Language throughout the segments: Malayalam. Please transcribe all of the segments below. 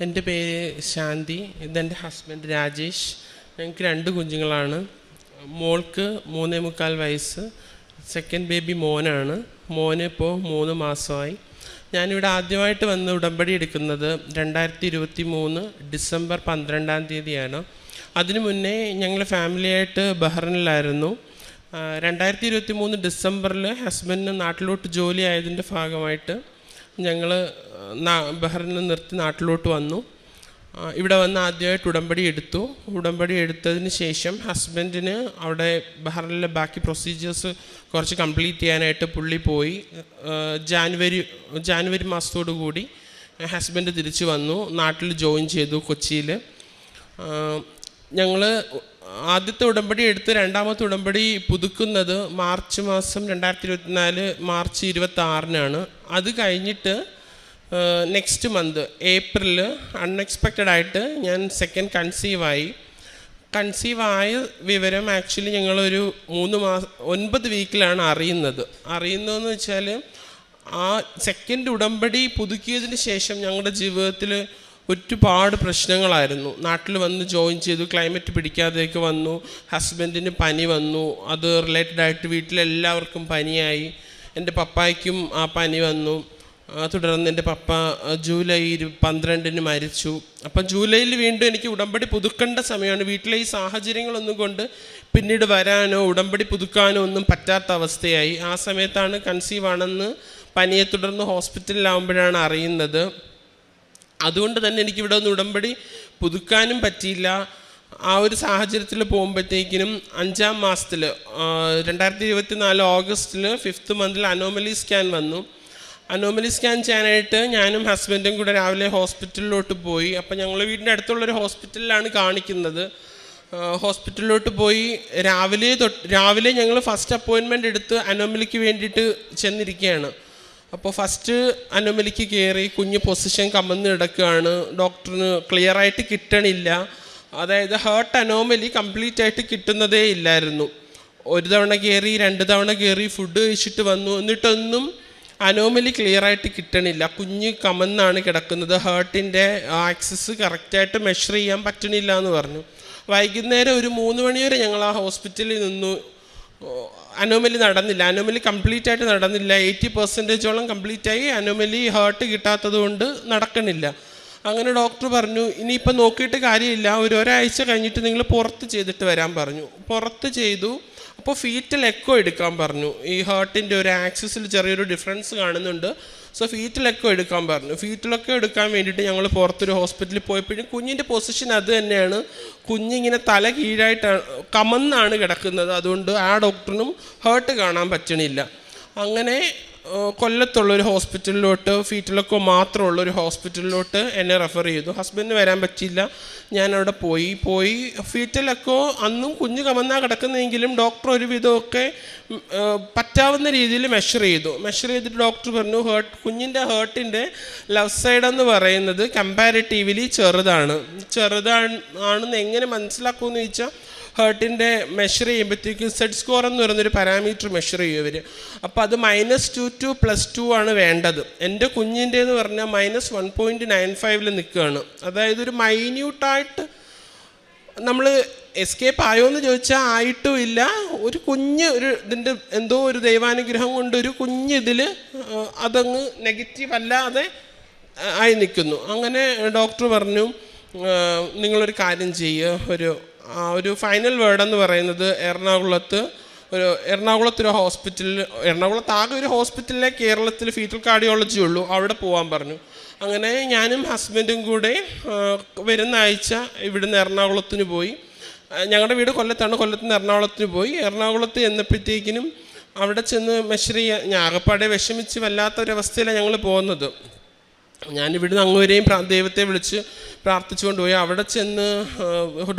എന്റെ പേര് ശാന്തി ഇതെന്റെ ഹസ്ബൻഡ് രാജേഷ്. ഞങ്ങൾക്ക് രണ്ട് കുഞ്ഞുങ്ങളാണ്. മോൾക്ക് മൂന്നേ മുക്കാൽ വയസ്സ് സെക്കൻഡ് ബേബി മോനാണ്. മോന് ഇപ്പോൾ മൂന്ന് മാസമായി. ഞാനിവിടെ ആദ്യമായിട്ട് വന്ന് ഉടമ്പടി എടുക്കുന്നത് രണ്ടായിരത്തി ഇരുപത്തി മൂന്ന് ഡിസംബർ പന്ത്രണ്ടാം തീയതിയാണ്. അതിനു മുന്നേ ഞങ്ങൾ ഫാമിലിയായിട്ട് ബഹ്റിനിലായിരുന്നു. രണ്ടായിരത്തി ഇരുപത്തി മൂന്ന് ഡിസംബറിൽ ഹസ്ബൻഡിന് നാട്ടിലോട്ട് ജോലി ആയതിന്റെ ഭാഗമായിട്ട് ഞങ്ങൾ ബഹ്റിനിൽ നിർത്തി നാട്ടിലോട്ട് വന്നു. ഇവിടെ വന്ന് ആദ്യമായിട്ട് ഉടമ്പടി എടുത്തു. ഉടമ്പടി എടുത്തതിന് ശേഷം ഹസ്ബൻഡിന് അവിടെ ബഹ്റിനിലെ ബാക്കി പ്രൊസീജിയേഴ്സ് കുറച്ച് കംപ്ലീറ്റ് ചെയ്യാനായിട്ട് പുള്ളി പോയി. ജാനുവരി ജാനുവരി മാസത്തോടു കൂടി ഹസ്ബൻഡ് തിരിച്ചു വന്നു. നാട്ടിൽ ജോയിൻ ചെയ്തു കൊച്ചിയിൽ. ഞങ്ങൾ ആദ്യത്തെ ഉടമ്പടി എടുത്ത് രണ്ടാമത്തെ ഉടമ്പടി പുതുക്കുന്നത് മാർച്ച് മാസം രണ്ടായിരത്തി ഇരുപത്തിനാല് മാർച്ച് ഇരുപത്തി ആറിനാണ് അത് കഴിഞ്ഞിട്ട് നെക്സ്റ്റ് മന്ത് ഏപ്രിൽ അൺഎക്സ്പെക്റ്റഡ് ആയിട്ട് ഞാൻ സെക്കൻഡ് കൺസീവായി കൺസീവ് ആയ വിവരം ആക്ച്വലി ഞങ്ങളൊരു മൂന്ന് മാസം ഒൻപത് വീക്കിലാണ് അറിയുന്നത്. അറിയുന്നതെന്ന് വെച്ചാൽ ആ സെക്കൻഡ് ഉടമ്പടി പുതുക്കിയതിന് ശേഷം ഞങ്ങളുടെ ജീവിതത്തിൽ ഒരുപാട് പ്രശ്നങ്ങളായിരുന്നു. നാട്ടിൽ വന്ന് ജോയിൻ ചെയ്തു ക്ലൈമറ്റ് പിടിക്കാതെയൊക്കെ വന്നു ഹസ്ബൻഡിന് പനി വന്നു അത് റിലേറ്റഡ് ആയിട്ട് വീട്ടിലെല്ലാവർക്കും പനിയായി. എന്റെ പപ്പായ്ക്കും ആ പനി വന്നു. തുടർന്ന് എന്റെ പപ്പ ജൂലൈ ഇരു പന്ത്രണ്ടിന് മരിച്ചു. അപ്പം ജൂലൈയിൽ വീണ്ടും എനിക്ക് ഉടമ്പടി പുതുക്കേണ്ട സമയമാണ്. വീട്ടിലെ ഈ സാഹചര്യങ്ങളൊന്നും കൊണ്ട് പിന്നീട് വരാനോ ഉടമ്പടി പുതുക്കാനോ ഒന്നും പറ്റാത്ത അവസ്ഥയായി. ആ സമയത്താണ് കൺസീവ് ആണെന്ന് പനിയെ തുടർന്ന് ഹോസ്പിറ്റലിലാവുമ്പോഴാണ് അറിയുന്നത്. അതുകൊണ്ട് തന്നെ എനിക്കിവിടെ ഒന്ന് ഉടമ്പടി പുതുക്കാനും പറ്റിയില്ല. ആ ഒരു സാഹചര്യത്തിൽ പോകുമ്പോഴത്തേക്കിനും അഞ്ചാം മാസത്തിൽ രണ്ടായിരത്തി ഇരുപത്തി നാല് ഓഗസ്റ്റിൽ ഫിഫ്ത്ത് മന്തിൽ അനോമലി സ്കാൻ വന്നു. അനോമലി സ്കാൻ ചെയ്യാനായിട്ട് ഞാനും ഹസ്ബൻഡും കൂടെ രാവിലെ ഹോസ്പിറ്റലിലോട്ട് പോയി. അപ്പം ഞങ്ങൾ വീടിന്റെ അടുത്തുള്ളൊരു ഹോസ്പിറ്റലിലാണ് കാണിക്കുന്നത്. ഹോസ്പിറ്റലിലോട്ട് പോയി രാവിലെ തൊട്ട് രാവിലെ ഞങ്ങൾ ഫസ്റ്റ് അപ്പോയിൻമെന്റ് എടുത്ത് അനോമലിക്ക് വേണ്ടിയിട്ട് ചെന്നിരിക്കുകയാണ്. അപ്പോൾ ഫസ്റ്റ് അനോമലിക്ക് കയറി കുഞ്ഞ് പൊസിഷൻ കമ്മന്ന് കിടക്കുകയാണ്. ഡോക്ടറിന് ക്ലിയർ ആയിട്ട് കിട്ടണില്ല. അതായത് ഹേർട്ട് അനോമലി കംപ്ലീറ്റ് ആയിട്ട് കിട്ടുന്നതേ ഇല്ലായിരുന്നു. ഒരു തവണ കയറി രണ്ട് തവണ കയറി ഫുഡ് കഴിച്ചിട്ട് വന്നു. എന്നിട്ടൊന്നും അനോമലി ക്ലിയർ ആയിട്ട് കിട്ടണില്ല. കുഞ്ഞ് കമന്നാണ് കിടക്കുന്നത്. ഹേർട്ടിന്റെ ആക്സസ് കറക്റ്റായിട്ട് മെഷർ ചെയ്യാൻ പറ്റണില്ല എന്ന് പറഞ്ഞു. വൈകുന്നേരം ഒരു മൂന്ന് മണി വരെ ഞങ്ങൾ ആ ഹോസ്പിറ്റലിൽ നിന്നു. അനോമലി നടന്നില്ല. അനോമലി കംപ്ലീറ്റ് ആയിട്ട് നടന്നില്ല. എയ്റ്റി പെർസെന്റേജോളം കംപ്ലീറ്റ് ആയി. അനോമലി ഹേർട്ട് കിട്ടാത്തത് കൊണ്ട് നടക്കണില്ല. അങ്ങനെ ഡോക്ടർ പറഞ്ഞു ഇനിയിപ്പോൾ നോക്കിയിട്ട് കാര്യമില്ല. ഒരു ഒരാഴ്ച കഴിഞ്ഞിട്ട് നിങ്ങൾ പുറത്ത് ചെയ്തിട്ട് വരാൻ പറഞ്ഞു. പുറത്ത് ചെയ്തു. അപ്പോൾ ഫീറ്റൽ എക്കോ എടുക്കാൻ പറഞ്ഞു. ഈ ഹാർട്ടിന്റെ ഒരു ആക്സിസിൽ ചെറിയൊരു ഡിഫറൻസ് കാണുന്നുണ്ട്. സോ ഫീറ്റൽ എക്കോ എടുക്കാൻ പറഞ്ഞു. ഫീറ്റിലൊക്കെ എടുക്കാൻ വേണ്ടിയിട്ട് ഞങ്ങൾ പുറത്തൊരു ഹോസ്പിറ്റലിൽ പോയപ്പോഴും കുഞ്ഞിന്റെ പൊസിഷൻ അത് തന്നെയാണ്. കുഞ്ഞിങ്ങനെ തല കീഴായിട്ടാണ് കമന്നാണ് കിടക്കുന്നത്. അതുകൊണ്ട് ആ ഡോക്ടറിനും ഹേർട്ട് കാണാൻ പറ്റണില്ല. അങ്ങനെ കൊല്ലത്തുള്ളൊരു ഹോസ്പിറ്റലിലോട്ട് ഫീറ്റിലൊക്കെ മാത്രമുള്ള ഒരു ഹോസ്പിറ്റലിലോട്ട് എന്നെ റെഫർ ചെയ്തു. ഹസ്ബൻഡിന് വരാൻ പറ്റിയില്ല. ഞാൻ അവിടെ പോയി. പോയി ഫീറ്റലൊക്കെ അന്നും കുഞ്ഞ് കമന്നാ കിടക്കുന്നെങ്കിലും ഡോക്ടർ ഒരുവിധമൊക്കെ പറ്റാവുന്ന രീതിയിൽ മെഷർ ചെയ്തു. മെഷർ ചെയ്തിട്ട് ഡോക്ടർ പറഞ്ഞു ഹേർട്ട് കുഞ്ഞിന്റെ ഹേർട്ടിന്റെ ലെഫ്റ്റ് സൈഡ് എന്ന് പറയുന്നത് കമ്പാരിറ്റീവ്ലി ചെറുതാണ്. ചെറുതാണ് ആണെന്ന് എങ്ങനെ മനസ്സിലാക്കുമെന്ന് ചോദിച്ചാൽ ഹേർട്ടിന്റെ മെഷർ ചെയ്യുമ്പോഴത്തേക്കും സെഡ് സ്കോർ എന്ന് പറയുന്നൊരു പാരാമീറ്റർ മെഷർ ചെയ്യും ഇവർ അപ്പോൾ അത് minus two to plus two ആണ് വേണ്ടത്. എന്റെ കുഞ്ഞിന്റെ എന്ന് പറഞ്ഞാൽ മൈനസ് വൺ പോയിന്റ് നയൻ ഫൈവിൽ നിൽക്കുകയാണ്. അതായത് ഒരു മൈന്യൂട്ടായിട്ട് നമ്മൾ എസ്കേപ്പ് ആയോ എന്ന് ചോദിച്ചാൽ ആയിട്ടും ഇല്ല. ഒരു കുഞ്ഞ് ഒരു ഇതിന്റെ എന്തോ ഒരു ദൈവാനുഗ്രഹം കൊണ്ട് ഒരു കുഞ്ഞ് ഇതിൽ അതങ്ങ് നെഗറ്റീവ് അല്ലാതെ ആയി നിൽക്കുന്നു. അങ്ങനെ ഡോക്ടർ പറഞ്ഞു നിങ്ങളൊരു കാര്യം ചെയ്യുക ഒരു ഒരു ഫൈനൽ വേർഡ് എന്ന് പറയുന്നത് എറണാകുളത്ത് ഒരു എറണാകുളത്തൊരു ഹോസ്പിറ്റലിൽ എറണാകുളത്ത് ആകെ ഒരു ഹോസ്പിറ്റലിലെ കേരളത്തിൽ ഫീറ്റൽ കാർഡിയോളജി ഉള്ളൂ. അവിടെ പോകാൻ പറഞ്ഞു. അങ്ങനെ ഞാനും ഹസ്ബൻഡും കൂടെ വരുന്ന ആഴ്ച ഇവിടുന്ന് എറണാകുളത്തിന് പോയി. ഞങ്ങളുടെ വീട് കൊല്ലത്താണ്. കൊല്ലത്ത് നിന്ന് എറണാകുളത്തിന് പോയി. എറണാകുളത്ത് ചെന്നപ്പോഴത്തേക്കിനും അവിടെ ചെന്ന് ചെയ്യാൻ ഞാൻ ആകപ്പാടെ വിഷമിച്ച് വല്ലാത്തൊരവസ്ഥയിലാണ് ഞങ്ങൾ പോകുന്നത്. ഞാൻ ഇവിടുന്ന് അങ്ങ് വരെയും ദൈവത്തെ വിളിച്ച് പ്രാർത്ഥിച്ചുകൊണ്ട് പോയി അവിടെ ചെന്ന്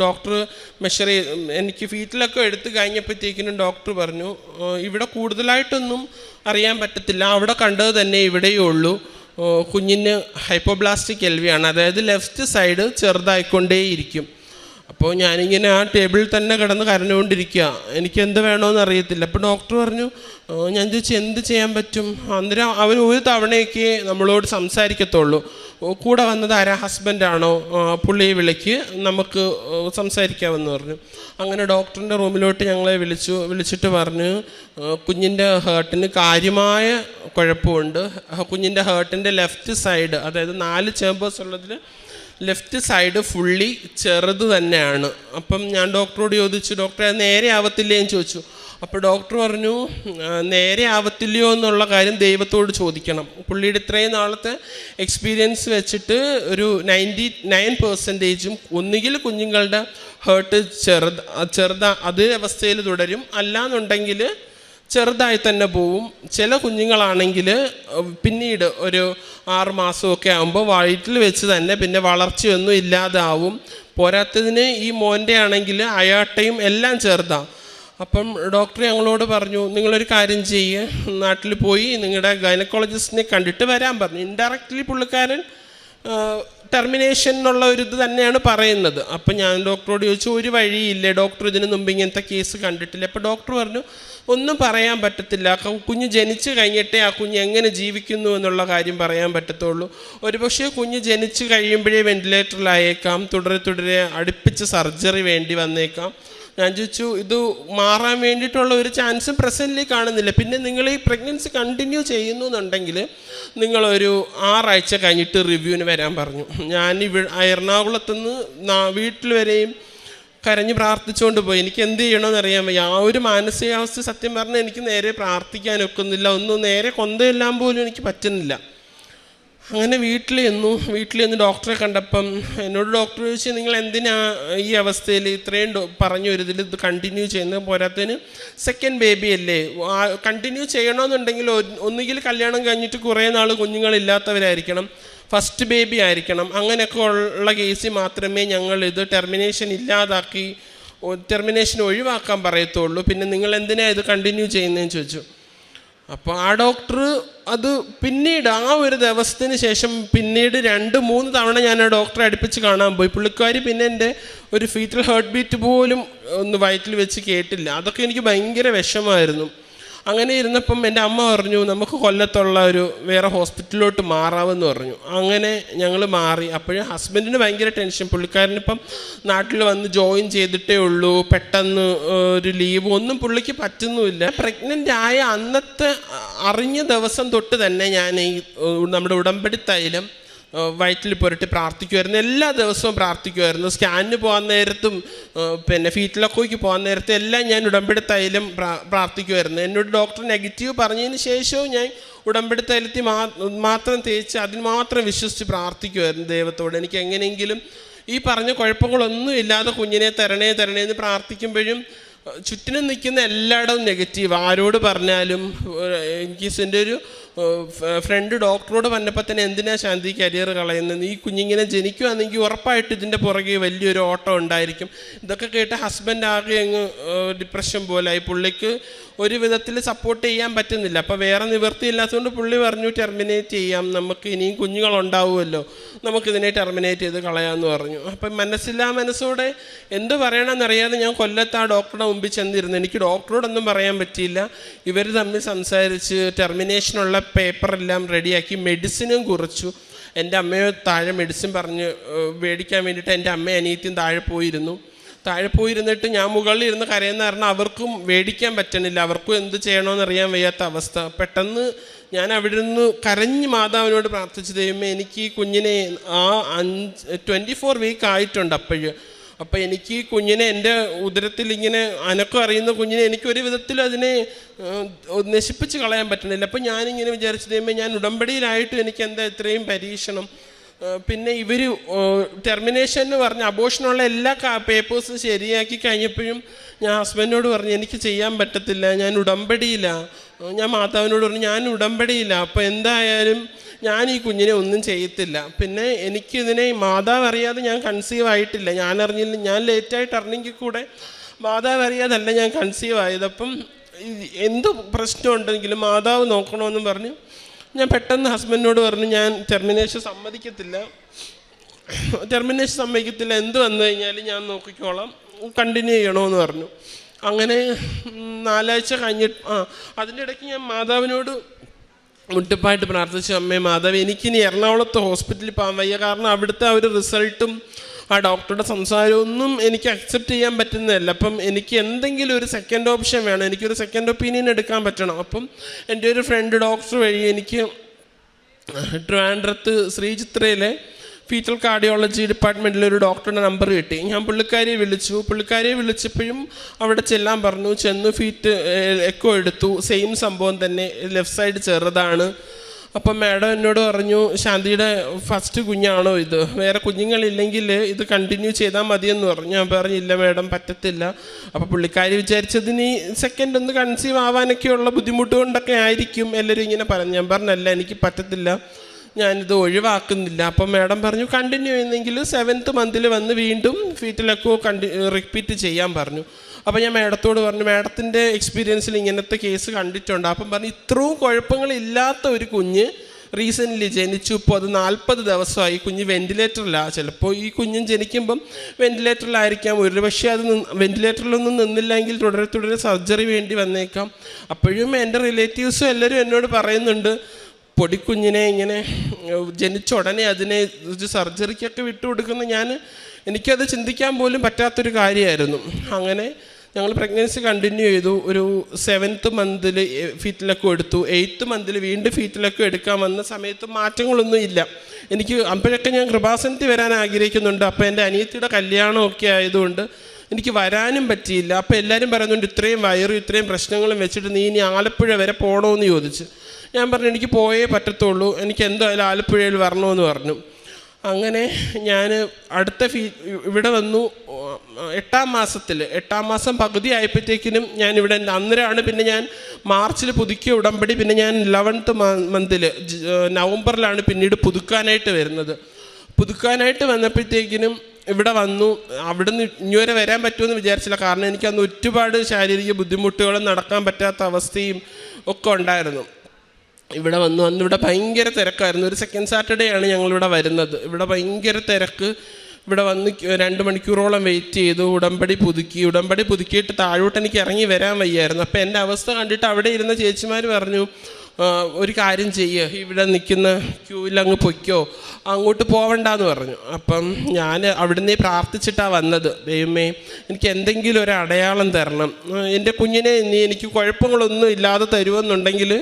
ഡോക്ടർ മെഷർ ചെയ്ത് എനിക്ക് ഫീറ്റിലൊക്കെ എടുത്ത് കഴിഞ്ഞപ്പോഴത്തേക്കിനും ഡോക്ടർ പറഞ്ഞു ഇവിടെ കൂടുതലായിട്ടൊന്നും അറിയാൻ പറ്റത്തില്ല. അവിടെ കണ്ടത് തന്നെ ഇവിടെയേ ഉള്ളൂ. കുഞ്ഞിന് ഹൈപ്പോബ്ലാസ്റ്റിക് എൽവിയാണ് അതായത് ലെഫ്റ്റ് സൈഡ് ചെറുതായിക്കൊണ്ടേയിരിക്കും. അപ്പോൾ ഞാനിങ്ങനെ ആ ടേബിളിൽ തന്നെ കിടന്ന് കരഞ്ഞുകൊണ്ടിരിക്കുക എനിക്ക് എന്ത് വേണമെന്ന് അറിയത്തില്ല. അപ്പോൾ ഡോക്ടർ പറഞ്ഞു ഞാൻ ചോദിച്ചു എന്ത് ചെയ്യാൻ പറ്റും? അന്നേരം അവർ ഒരു തവണയൊക്കെ നമ്മളോട് സംസാരിക്കത്തുള്ളൂ. കൂടെ വന്നത് ആരാ? ഹസ്ബൻഡാണോ പുള്ളിയെ വിളിക്ക് നമുക്ക് സംസാരിക്കാമെന്ന് പറഞ്ഞു. അങ്ങനെ ഡോക്ടറിന്റെ റൂമിലോട്ട് ഞങ്ങളെ വിളിച്ചു വിളിച്ചിട്ട് പറഞ്ഞു കുഞ്ഞിന്റെ ഹേർട്ടിന് കാര്യമായ കുഴപ്പമുണ്ട്. കുഞ്ഞിന്റെ ഹേർട്ടിന്റെ ലെഫ്റ്റ് സൈഡ് അതായത് നാല് ചേമ്പേഴ്സ് ഉള്ളതിൽ ലെഫ്റ്റ് സൈഡ് ഫുള്ളി ചെറുത് തന്നെയാണ്. അപ്പം ഞാൻ ഡോക്ടറോട് ചോദിച്ചു ഡോക്ടറെ നേരെ ആവത്തില്ലേ? എന്ന് ചോദിച്ചു. അപ്പോൾ ഡോക്ടർ പറഞ്ഞു "ആ, നേരെ ആവത്തില്ലയോ എന്നുള്ള കാര്യം ദൈവത്തോട് ചോദിക്കണം. പുള്ളിയുടെ ഇത്രയും നാളത്തെ എക്സ്പീരിയൻസ് വെച്ചിട്ട് ഒരു നയന്റി നയൻ പെർസെന്റേജും ഒന്നുകിൽ കുഞ്ഞുങ്ങളുടെ ഹേർട്ട് ചെറുത് ചെറുതാ അതേ അവസ്ഥയിൽ തുടരും. അല്ലാന്നുണ്ടെങ്കിൽ ചെറുതായി തന്നെ പോവും. ചില കുഞ്ഞുങ്ങളാണെങ്കിൽ പിന്നീട് ഒരു ആറ് മാസമൊക്കെ ആകുമ്പോൾ വയറ്റിൽ വെച്ച് തന്നെ പിന്നെ വളർച്ചയൊന്നും ഇല്ലാതാവും. പോരാത്തതിന് ഈ മോന്റെ ആണെങ്കിൽ അയാട്ടയും എല്ലാം ചെറുതാണ് അപ്പം ഡോക്ടർ ഞങ്ങളോട് പറഞ്ഞു നിങ്ങളൊരു കാര്യം ചെയ്യുക നാട്ടിൽ പോയി നിങ്ങളുടെ ഗൈനക്കോളജിസ്റ്റിനെ കണ്ടിട്ട് വരാൻ പറഞ്ഞു. ഇൻഡയറക്റ്റ്ലി പുള്ളിക്കാരൻ ടെർമിനേഷൻ എന്നുള്ള ഒരു ഇത് തന്നെയാണ് പറയുന്നത്. അപ്പം ഞാൻ ഡോക്ടറോട് ചോദിച്ചു ഒരു വഴിയില്ലേ? ഡോക്ടർ ഇതിനു മുമ്പ് ഇങ്ങനത്തെ കേസ് കണ്ടിട്ടില്ല. അപ്പോൾ ഡോക്ടർ പറഞ്ഞു ഒന്നും പറയാൻ പറ്റത്തില്ല. കുഞ്ഞ് ജനിച്ചു കഴിഞ്ഞിട്ടേ ആ കുഞ്ഞ് എങ്ങനെ ജീവിക്കുന്നു എന്നുള്ള കാര്യം പറയാൻ പറ്റത്തുള്ളൂ. ഒരുപക്ഷെ കുഞ്ഞ് ജനിച്ചു കഴിയുമ്പോഴേ വെന്റിലേറ്ററിലായേക്കാം തുടരെ തുടരെ അടുപ്പിച്ച് സർജറി വേണ്ടി വന്നേക്കാം. ഞാൻ ചോദിച്ചു ഇത് മാറാൻ വേണ്ടിയിട്ടുള്ള ഒരു ചാൻസും പ്രസന്റ്ലി കാണുന്നില്ല. പിന്നെ നിങ്ങൾ ഈ പ്രഗ്നൻസി കണ്ടിന്യൂ ചെയ്യുന്നു എന്നുണ്ടെങ്കിൽ നിങ്ങളൊരു ആറാഴ്ച കഴിഞ്ഞിട്ട് റിവ്യൂവിന് വരാൻ പറഞ്ഞു. ഞാൻ ഇവ എറണാകുളത്തുനിന്ന് വീട്ടിൽ വരെയും കരഞ്ഞ് പ്രാർത്ഥിച്ചുകൊണ്ട് പോയി. എനിക്ക് എന്ത് ചെയ്യണമെന്ന് അറിയാൻ വയ്യ. ആ ഒരു മാനസികാവസ്ഥ സത്യം പറഞ്ഞാൽ എനിക്ക് നേരെ പ്രാർത്ഥിക്കാൻ ഒക്കുന്നില്ല. ഒന്നും നേരെ കൊന്തയെല്ലാം പോലും എനിക്ക് പറ്റുന്നില്ല. അങ്ങനെ വീട്ടിൽ ചെന്നു വീട്ടിൽ ചെന്ന് ഡോക്ടറെ കണ്ടപ്പം എന്നോട് ഡോക്ടർ ചോദിച്ചു നിങ്ങൾ എന്തിനാ ഈ അവസ്ഥയിൽ ഇത്രയും പറഞ്ഞു ഒരു ഇതിൽ ഇത് കണ്ടിന്യൂ ചെയ്യുന്നത്? പോരാത്തതിന് സെക്കൻഡ് ബേബി അല്ലേ? കണ്ടിന്യൂ ചെയ്യണമെന്നുണ്ടെങ്കിൽ ഒന്നുകിൽ കല്യാണം കഴിഞ്ഞിട്ട് കുറേ നാൾ കുഞ്ഞുങ്ങളില്ലാത്തവരായിരിക്കണം. ഫസ്റ്റ് ബേബി ആയിരിക്കണം. അങ്ങനെയൊക്കെ ഉള്ള കേസിൽ മാത്രമേ ഞങ്ങൾ ഇത് ടെർമിനേഷൻ ഇല്ലാതാക്കി ടെർമിനേഷൻ ഒഴിവാക്കാൻ പറയത്തുള്ളൂ. പിന്നെ നിങ്ങൾ എന്തിനാണ് ഇത് കണ്ടിന്യൂ ചെയ്യുന്നതെന്ന് ചോദിച്ചു. അപ്പോൾ ആ ഡോക്ടർ അത് പിന്നീട് ആ ഒരു ദിവസത്തിന് ശേഷം പിന്നീട് രണ്ട് മൂന്ന് തവണ ഞാൻ ആ ഡോക്ടറെ അടുപ്പിച്ച് കാണാൻ പോയി. പുള്ളിക്കാരി പിന്നെ എന്റെ ഒരു ഫീറ്റൽ ഹേർട്ട് ബീറ്റ് പോലും ഒന്ന് വയറ്റിൽ വെച്ച് കേട്ടില്ല. അതൊക്കെ എനിക്ക് ഭയങ്കര വിഷമമായിരുന്നു. അങ്ങനെ ഇരുന്നപ്പം എന്റെ അമ്മ പറഞ്ഞു നമുക്ക് കൊല്ലത്തുള്ള ഒരു വേറെ ഹോസ്പിറ്റലിലോട്ട് മാറാമെന്ന് പറഞ്ഞു. അങ്ങനെ ഞങ്ങൾ മാറി. അപ്പോഴും ഹസ്ബൻഡിന് ഭയങ്കര ടെൻഷൻ. പുള്ളിക്കാരനിപ്പം നാട്ടിൽ വന്ന് ജോയിൻ ചെയ്തിട്ടേ ഉള്ളൂ. പെട്ടെന്ന് ഒരു ലീവ്. ഒന്നും പുള്ളിക്ക് പറ്റുന്നുമില്ല. പ്രഗ്നന്റ് ആയ അന്നത്തെ അറിഞ്ഞ ദിവസം തൊട്ട് തന്നെ ഞാൻ ഈ നമ്മുടെ ഉടമ്പടി തൈലം വയറ്റിൽ പുരട്ടി പ്രാർത്ഥിക്കുമായിരുന്നു എല്ലാ ദിവസവും പ്രാർത്ഥിക്കുമായിരുന്നു സ്കാനിന് പോകാൻ നേരത്തും പിന്നെ ഫീറ്റിലൊക്കെ പോകാൻ നേരത്തും എല്ലാം ഞാൻ ഉടമ്പടി തൈലം പ്രാ- പ്രാർത്ഥിക്കുമായിരുന്നു എന്നോട് ഡോക്ടർ നെഗറ്റീവ് പറഞ്ഞതിന് ശേഷവും ഞാൻ ഉടമ്പടി മാത്രം തേച്ച് അതിന് മാത്രം വിശ്വസിച്ച് പ്രാർത്ഥിക്കുമായിരുന്നു ദൈവത്തോട്. എനിക്ക് എങ്ങനെയെങ്കിലും ഈ പറഞ്ഞ കുഴപ്പങ്ങളൊന്നും ഇല്ലാതെ കുഞ്ഞിനെ തരണേ തരണേ എന്ന് പ്രാർത്ഥിക്കുമ്പോഴും ചുറ്റിനും നിൽക്കുന്ന എല്ലായിടവും നെഗറ്റീവ്. ആരോട് പറഞ്ഞാലും എനിക്ക് ഇതിന്റെ ഒരു ഫ്രണ്ട് ഡോക്ടറോട് പറഞ്ഞപ്പോൾ തന്നെ എന്തിനാ ശാന്തി കരിയർ കളയുന്നത് ഈ കുഞ്ഞിങ്ങനെ ജനിക്കുകയാണെങ്കിൽ ഉറപ്പായിട്ട് ഇതിന്റെ പുറകെ വലിയൊരു ഓട്ടം ഉണ്ടായിരിക്കും. ഇതൊക്കെ കേട്ട് ഹസ്ബൻഡ് ആകെ അങ്ങ് ഡിപ്രഷൻ പോലായി. പുള്ളിക്ക് ഒരു വിധത്തിൽ സപ്പോർട്ട് ചെയ്യാൻ പറ്റുന്നില്ല. അപ്പോൾ വേറെ നിവൃത്തിയില്ലാത്തതുകൊണ്ട് പുള്ളി പറഞ്ഞു ടെർമിനേറ്റ് ചെയ്യാം. നമുക്ക് ഇനിയും കുഞ്ഞുങ്ങളുണ്ടാവുമല്ലോ. നമുക്കിതിനെ ടെർമിനേറ്റ് ചെയ്ത് കളയാമെന്ന് പറഞ്ഞു. അപ്പം മനസ്സില്ലാ മനസ്സോടെ എന്ത് പറയണമെന്നറിയാതെ ഞാൻ കൊല്ലത്ത് ആ ഡോക്ടറുടെ മുമ്പിൽ ചെന്നിരുന്നു. എനിക്ക് ഡോക്ടറോടൊന്നും പറയാൻ പറ്റിയില്ല. ഇവർ തമ്മിൽ സംസാരിച്ച് ടെർമിനേഷനുള്ള പേപ്പറെല്ലാം റെഡിയാക്കി മെഡിസിനും കുറച്ചു. എന്റെ അമ്മയെ താഴെ മെഡിസിൻ പറഞ്ഞ് മേടിക്കാൻ വേണ്ടിയിട്ട് എന്റെ അമ്മ അനിയത്തിയും താഴെ പോയിരുന്നു. താഴെ പോയിരുന്നിട്ട് ഞാൻ മുകളിൽ ഇരുന്ന് കരയെന്ന് പറഞ്ഞാൽ അവർക്കും മേടിക്കാൻ പറ്റണില്ല. അവർക്കും എന്ത് ചെയ്യണമെന്ന് അറിയാൻ വയ്യാത്ത അവസ്ഥ. പെട്ടെന്ന് ഞാൻ അവിടെ നിന്ന് കരഞ്ഞ് മാതാവിനോട് പ്രാർത്ഥിച്ചു ദൈവമേ എനിക്ക് ഈ കുഞ്ഞിനെ ആ അഞ്ച് ട്വന്റി ഫോർ വീക്ക് ആയിട്ടുണ്ട് അപ്പോഴ്. അപ്പോൾ എനിക്ക് ഈ കുഞ്ഞിനെ എന്റെ ഉദരത്തിൽ ഇങ്ങനെ അനക്കം അറിയുന്ന കുഞ്ഞിനെ എനിക്ക് ഒരു വിധത്തിൽ അതിനെ നശിപ്പിച്ച് കളയാൻ പറ്റണില്ല അപ്പോൾ ഞാനിങ്ങനെ വിചാരിച്ചു കഴിയുമ്പോൾ ഞാൻ ഉടമ്പടിയിലായിട്ട് എനിക്ക് എന്താ ഇത്രയും പരീക്ഷണം. പിന്നെ ഇവർ ടെർമിനേഷൻ എന്ന് പറഞ്ഞ അബോഷനുള്ള എല്ലാ പേപ്പേഴ്സും ശരിയാക്കി കഴിഞ്ഞപ്പോഴും ഞാൻ ഹസ്ബൻഡിനോട് പറഞ്ഞു എനിക്ക് ചെയ്യാൻ പറ്റത്തില്ല. ഞാൻ ഉടമ്പടിയില്ല ഞാൻ മാതാവിനോട് പറഞ്ഞു ഞാൻ ഉടമ്പടിയില്ല അപ്പോൾ എന്തായാലും ഞാൻ ഈ കുഞ്ഞിനെ ഒന്നും ചെയ്യത്തില്ല. പിന്നെ എനിക്കിതിനെ മാതാവ് അറിയാതെ ഞാൻ കൺസീവ് ആയിട്ടില്ല. ഞാൻ അറിഞ്ഞില്ല ഞാൻ ലേറ്റായിട്ട് അറിഞ്ഞെങ്കിൽ കൂടെ മാതാവ് അറിയാതല്ല ഞാൻ കൺസീവ് ആയതപ്പം എന്ത് പ്രശ്നമുണ്ടെങ്കിലും മാതാവ് നോക്കണമെന്നും പറഞ്ഞു. ഞാൻ പെട്ടെന്ന് ഹസ്ബൻഡിനോട് പറഞ്ഞു ഞാൻ ടെർമിനേഷൻ സമ്മതിക്കത്തില്ല. ടെർമിനേഷൻ സമ്മതിക്കത്തില്ല. എന്ത് വന്നു കഴിഞ്ഞാൽ ഞാൻ നോക്കിക്കോളാം. കണ്ടിന്യൂ ചെയ്യണമെന്ന് പറഞ്ഞു. അങ്ങനെ നാലാഴ്ച കഴിഞ്ഞിട്ട് ആ അതിന്റെ ഇടയ്ക്ക് ഞാൻ മാതാവിനോട് മുട്ടിപ്പായിട്ട് പ്രാർത്ഥിച്ചു അമ്മേ മാധവ് എനിക്കിനി എറണാകുളത്ത് ഹോസ്പിറ്റലിൽ പോകാൻ വയ്യ. കാരണം അവിടുത്തെ ആ ഒരു റിസൾട്ടും ആ ഡോക്ടറുടെ സംസാരവും ഒന്നും എനിക്ക് അക്സെപ്റ്റ് ചെയ്യാൻ പറ്റുന്നതല്ല. അപ്പം എനിക്ക് എന്തെങ്കിലും ഒരു സെക്കൻഡ് ഓപ്ഷൻ വേണം. എനിക്കൊരു സെക്കൻഡ് ഒപ്പീനിയൻ എടുക്കാൻ പറ്റണം. അപ്പം എന്റെ ഒരു ഫ്രണ്ട് ഡോക്ടർ വഴി എനിക്ക് ട്രിവാൻഡ്രത്ത് ശ്രീചിത്രയിലെ ഫീറ്റൽ കാർഡിയോളജി ഡിപ്പാർട്ട്മെന്റിൽ ഒരു ഡോക്ടറുടെ നമ്പർ കിട്ടി. ഞാൻ പുള്ളിക്കാരിയെ വിളിച്ചു. പുള്ളിക്കാരിയെ വിളിച്ചപ്പോഴും അവിടെ ചെല്ലാൻ പറഞ്ഞു. ചെന്ന് ഫീറ്റ് എക്കോ എടുത്തു. സെയിം സംഭവം തന്നെ. ലെഫ്റ്റ് സൈഡ് ചെറുതാണ്. അപ്പം മാഡം എന്നോട് പറഞ്ഞു ശാന്തിയുടെ ഫസ്റ്റ് കുഞ്ഞാണോ ഇത്? വേറെ കുഞ്ഞുങ്ങളില്ലെങ്കിൽ ഇത് കണ്ടിന്യൂ ചെയ്താൽ മതിയെന്ന് പറഞ്ഞു. ഞാൻ പറഞ്ഞില്ല മാഡം പറ്റത്തില്ല. അപ്പോൾ പുള്ളിക്കാരി വിചാരിച്ചതിന് സെക്കൻഡ് ഒന്ന് കൺസീവ് ആവാനൊക്കെയുള്ള ബുദ്ധിമുട്ട് കൊണ്ടൊക്കെ ആയിരിക്കും. എല്ലാവരും ഇങ്ങനെ പറഞ്ഞു. ഞാൻ പറഞ്ഞല്ല എനിക്ക് പറ്റത്തില്ല. ഞാനിത് ഒഴിവാക്കുന്നില്ല. അപ്പം മാഡം പറഞ്ഞു കണ്ടിന്യൂ ചെയ്യുന്നെങ്കിൽ സെവൻത്ത് മന്തിൽ വന്ന് വീണ്ടും ഫീറ്റിലൊക്കെ കണ്ടി റിപ്പീറ്റ് ചെയ്യാൻ പറഞ്ഞു. അപ്പോൾ ഞാൻ മാഡത്തോട് പറഞ്ഞു മാഡത്തിന്റെ എക്സ്പീരിയൻസിൽ ഇങ്ങനത്തെ കേസ് കണ്ടിട്ടുണ്ട്. അപ്പം പറഞ്ഞു ഇത്രയും കുഴപ്പങ്ങളില്ലാത്ത ഒരു കുഞ്ഞ് റീസെന്റ്ലി ജനിച്ചു. ഇപ്പോൾ അത് നാൽപ്പത് ദിവസമായി. കുഞ്ഞ് വെന്റിലേറ്ററിലാണ് ചിലപ്പോൾ ഈ കുഞ്ഞും ജനിക്കുമ്പം വെന്റിലേറ്ററിലായിരിക്കാം ഒരു പക്ഷേ അത് വെന്റിലേറ്ററിലൊന്നും നിന്നില്ലെങ്കിൽ തുടരെ തുടരെ സർജറി വേണ്ടി വന്നേക്കാം. അപ്പോഴും എന്റെ റിലേറ്റീവ്സും എല്ലാവരും എന്നോട് പറയുന്നുണ്ട് പൊടിക്കുഞ്ഞിനെ ഇങ്ങനെ ജനിച്ച ഉടനെ അതിനെ ഒരു സർജറിക്കൊക്കെ വിട്ടുകൊടുക്കുന്ന ഞാൻ എനിക്കത് ചിന്തിക്കാൻ പോലും പറ്റാത്തൊരു കാര്യമായിരുന്നു അങ്ങനെ ഞങ്ങൾ പ്രഗ്നൻസി കണ്ടിന്യൂ ചെയ്തു. ഒരു സെവൻത്ത് മന്തിൽ ഫീറ്റിലൊക്കെ എടുത്തു. എയ്ത്ത് മന്തിൽ വീണ്ടും ഫീറ്റിലൊക്കെ എടുക്കാൻ വന്ന സമയത്ത് മാറ്റങ്ങളൊന്നും ഇല്ല. എനിക്ക് അപ്പോഴൊക്കെ ഞാൻ കൃപാസനത്തിൽ വരാൻ ആഗ്രഹിക്കുന്നുണ്ട്. അപ്പോൾ എന്റെ അനിയത്തിയുടെ കല്യാണമൊക്കെ ആയതുകൊണ്ട് എനിക്ക് വരാനും പറ്റിയില്ല. അപ്പോൾ എല്ലാവരും പറയുന്നുണ്ട് ഇത്രയും വയറും ഇത്രയും പ്രശ്നങ്ങളും വെച്ചിട്ട് നീ ഇനി ആലപ്പുഴ വരെ പോകണമെന്ന് ചോദിച്ചു. ഞാൻ പറഞ്ഞു എനിക്ക് പോയേ പറ്റത്തുള്ളൂ. എനിക്ക് എന്തായാലും ആലപ്പുഴയിൽ വരണമെന്ന് പറഞ്ഞു. അങ്ങനെ ഞാൻ അടുത്ത ഫീ ഇവിടെ വന്നു. എട്ടാം മാസത്തിൽ എട്ടാം മാസം പകുതി ആയപ്പോഴത്തേക്കിനും ഞാൻ ഇവിടെ അന്നേരമാണ് പിന്നെ ഞാൻ മാർച്ചിൽ പുതുക്കിയ ഉടമ്പടി. പിന്നെ ഞാൻ ലെവൻത്ത് മന്തിൽ നവംബറിലാണ് പിന്നീട് പുതുക്കാനായിട്ട് വരുന്നത്. പുതുക്കാനായിട്ട് വന്നപ്പോഴത്തേക്കിനും ഇവിടെ വന്നു. അവിടെ അവിടുന്ന് വരെ വരാൻ പറ്റുമെന്ന് വിചാരിച്ചില്ല. കാരണം എനിക്ക് അന്ന് ഒരുപാട് ശാരീരിക ബുദ്ധിമുട്ടുകളും നടക്കാൻ പറ്റാത്ത അവസ്ഥയും ഒക്കെ ഉണ്ടായിരുന്നു. ഇവിടെ വന്നു. അന്ന് ഇവിടെ ഭയങ്കര തിരക്കായിരുന്നു. ഒരു സെക്കൻഡ് സാറ്റർഡേ ആണ് ഞങ്ങളിവിടെ വരുന്നത്. ഇവിടെ ഭയങ്കര തിരക്ക്. ഇവിടെ വന്ന് രണ്ട് മണിക്കൂറോളം വെയിറ്റ് ചെയ്തു. ഉടമ്പടി പുതുക്കി. ഉടമ്പടി പുതുക്കിയിട്ട് താഴോട്ട് എനിക്ക് ഇറങ്ങി വരാൻ വയ്യായിരുന്നു. അപ്പോൾ എന്റെ അവസ്ഥ കണ്ടിട്ട് അവിടെ ഇരുന്ന ചേച്ചിമാർ പറഞ്ഞു "ആ, ഒരു കാര്യം ചെയ്യുക ഇവിടെ നിൽക്കുന്ന ക്യൂവിൽ അങ്ങ് പൊയ്ക്കോ. അങ്ങോട്ട് പോവണ്ടെന്ന് പറഞ്ഞു. അപ്പം ഞാൻ അവിടുന്ന് പ്രാർത്ഥിച്ചിട്ടാണ് വന്നത്. ദൈവമേ എനിക്ക് എന്തെങ്കിലും ഒരു അടയാളം തരണം. എന്റെ കുഞ്ഞിനെ നീ എനിക്ക് കുഴപ്പങ്ങളൊന്നും ഇല്ലാതെ തരുമെന്നുണ്ടെങ്കിൽ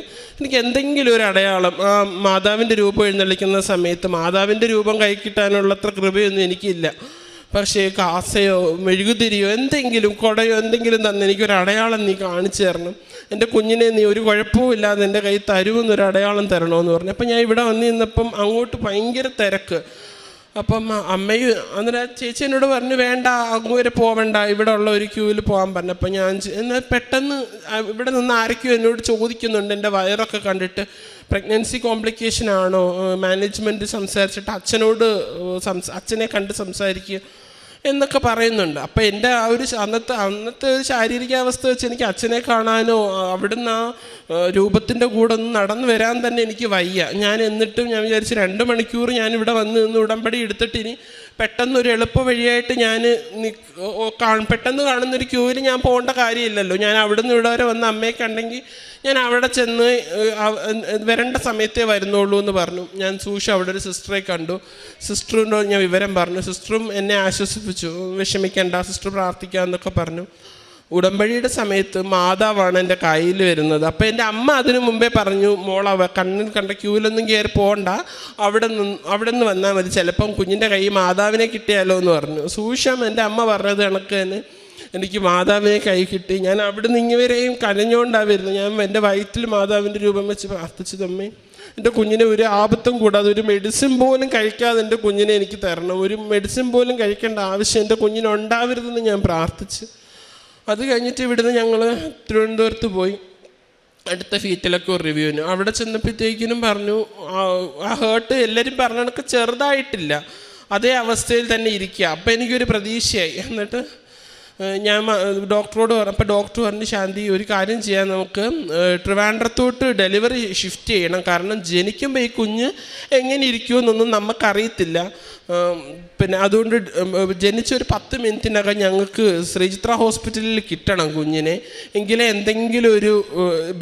എനിക്ക് എന്തെങ്കിലും ഒരു അടയാളം. ആ മാതാവിന്റെ രൂപം എഴുന്നള്ളിക്കുന്ന സമയത്ത് മാതാവിന്റെ രൂപം കൈ കിട്ടാനുള്ളത്ര കൃപയൊന്നും എനിക്കില്ല. പക്ഷേ കാസയോ മെഴുകുതിരിയോ എന്തെങ്കിലും കുടയോ എന്തെങ്കിലും തന്നെ എനിക്കൊരു അടയാളം നീ കാണിച്ചു തരണം. എന്റെ കുഞ്ഞിനെ നീ ഒരു കുഴപ്പവും ഇല്ലാതെ എന്റെ കൈ തരുമെന്നൊരു അടയാളം തരണമെന്ന് പറഞ്ഞു. അപ്പം ഞാൻ ഇവിടെ വന്ന് നിന്നപ്പം അങ്ങോട്ട് ഭയങ്കര തിരക്ക്. അപ്പം അമ്മയും അന്നേരം ചേച്ചി എന്നോട് പറഞ്ഞു വേണ്ട അങ്ങ് വരെ പോവണ്ട ഇവിടെ ഉള്ള ഒരു ക്യൂവിൽ പോകാൻ പറഞ്ഞു. അപ്പം ഞാൻ എന്നാൽ പെട്ടെന്ന് ഇവിടെ നിന്ന് ആരൊക്കെയോ എന്നോട് ചോദിക്കുന്നുണ്ട്. എന്റെ വയറൊക്കെ കണ്ടിട്ട് പ്രഗ്നൻസി കോംപ്ലിക്കേഷൻ ആണോ? മാനേജ്മെന്റ് സംസാരിച്ചിട്ട് അച്ഛനോട് അച്ഛനെ കണ്ട് സംസാരിക്കുക എന്നൊക്കെ പറയുന്നുണ്ട്. അപ്പം എന്റെ ആ ഒരു അന്നത്തെ അന്നത്തെ ഒരു ശാരീരികാവസ്ഥ വെച്ച് എനിക്ക് അച്ഛനെ കാണാനോ അവിടുന്ന് ആ രൂപത്തിന്റെ കൂടെ ഒന്ന് നടന്നു വരാൻ തന്നെ എനിക്ക് വയ്യ. ഞാൻ എന്നിട്ടും ഞാൻ വിചാരിച്ചു രണ്ട് മണിക്കൂർ ഞാൻ ഇവിടെ വന്ന് നിന്ന് ഉടമ്പടി എടുത്തിട്ട് ഇനി പെട്ടെന്ന് ഒരു എളുപ്പ വഴിയായിട്ട് ഞാൻ പെട്ടെന്ന് കാണുന്നൊരു ക്യൂവിൽ ഞാൻ പോകേണ്ട കാര്യമില്ലല്ലോ. ഞാൻ അവിടുന്ന് ഇവിടെ വരെ വന്ന് അമ്മയെ കണ്ടെങ്കിൽ ഞാൻ അവിടെ ചെന്ന് വരേണ്ട സമയത്തേ വരുന്നുള്ളൂ എന്ന് പറഞ്ഞു. ഞാൻ സൂക്ഷ അവിടെ ഒരു സിസ്റ്ററെ കണ്ടു. സിസ്റ്ററിനോട് ഞാൻ വിവരം പറഞ്ഞു. സിസ്റ്ററും എന്നെ ആശ്വസിപ്പിച്ചു. വിഷമിക്കേണ്ട സിസ്റ്റർ പ്രാർത്ഥിക്കാമെന്നൊക്കെ പറഞ്ഞു. ഉടമ്പടിയുടെ സമയത്ത് മാതാവാണ് എന്റെ കയ്യിൽ വരുന്നത്. അപ്പോൾ എന്റെ അമ്മ അതിനു മുമ്പേ പറഞ്ഞു മോളവ കണ്ണിൽ കണ്ട ക്യൂവിലൊന്നും കയറി പോകണ്ട അവിടെ നിന്ന് അവിടെ നിന്ന് വന്നാൽ മതി. ചിലപ്പം കുഞ്ഞിന്റെ കൈ മാതാവിനെ കിട്ടിയാലോ എന്ന് പറഞ്ഞു. സൂക്ഷം എന്റെ അമ്മ പറഞ്ഞത് കണക്ക് തന്നെ. എനിക്ക് മാതാവിനെ കൈ കിട്ടി. ഞാൻ അവിടെ നിന്ന് ഇങ്ങവരെയും കരഞ്ഞുകൊണ്ടാണ് വരുന്നത്. ഞാൻ എന്റെ വയറ്റിൽ മാതാവിന്റെ രൂപം വെച്ച് പ്രാർത്ഥിച്ചു തമ്മേ എന്റെ കുഞ്ഞിനെ ഒരു ആപത്തും കൂടാതെ ഒരു മെഡിസിൻ പോലും കഴിക്കാതെ എന്റെ കുഞ്ഞിനെ എനിക്ക് തരണം. ഒരു മെഡിസിൻ പോലും കഴിക്കേണ്ട ആവശ്യം എന്റെ കുഞ്ഞിന് ഉണ്ടാവരുതെന്ന് ഞാൻ പ്രാർത്ഥിച്ച്. അത് കഴിഞ്ഞിട്ട് ഇവിടുന്ന് ഞങ്ങൾ തിരുവനന്തപുരത്ത് പോയി. അടുത്ത ഫീറ്റിലൊക്കെ ഒരു റിവ്യൂവിന് അവിടെ ചെന്നപ്പോഴത്തേക്കിനും പറഞ്ഞു ആ- ഹേർട്ട് എല്ലാവരും പറഞ്ഞ കണക്ക് ചെറുതായിട്ടില്ല. അതേ അവസ്ഥയിൽ തന്നെ ഇരിക്കുക അപ്പം എനിക്കൊരു പ്രതീക്ഷയായി. എന്നിട്ട് ഞാൻ ഡോക്ടറോട് പറഞ്ഞു അപ്പോൾ ഡോക്ടർ പറഞ്ഞു ശാന്തി ഒരു കാര്യം ചെയ്യാൻ നമുക്ക്. ട്രിവാൻഡ്രത്തോട്ട് ഡെലിവറി ഷിഫ്റ്റ് ചെയ്യണം. കാരണം ജനിക്കുമ്പോൾ ഈ കുഞ്ഞ് എങ്ങനെ ഇരിക്കുമെന്നൊന്നും നമുക്കറിയത്തില്ല. പിന്നെ അതുകൊണ്ട് ജനിച്ചൊരു പത്ത് മിനിറ്റിനകം ഞങ്ങൾക്ക് ശ്രീചിത്ര ഹോസ്പിറ്റലിൽ കിട്ടണം കുഞ്ഞിനെ. എങ്കിലേ എന്തെങ്കിലും ഒരു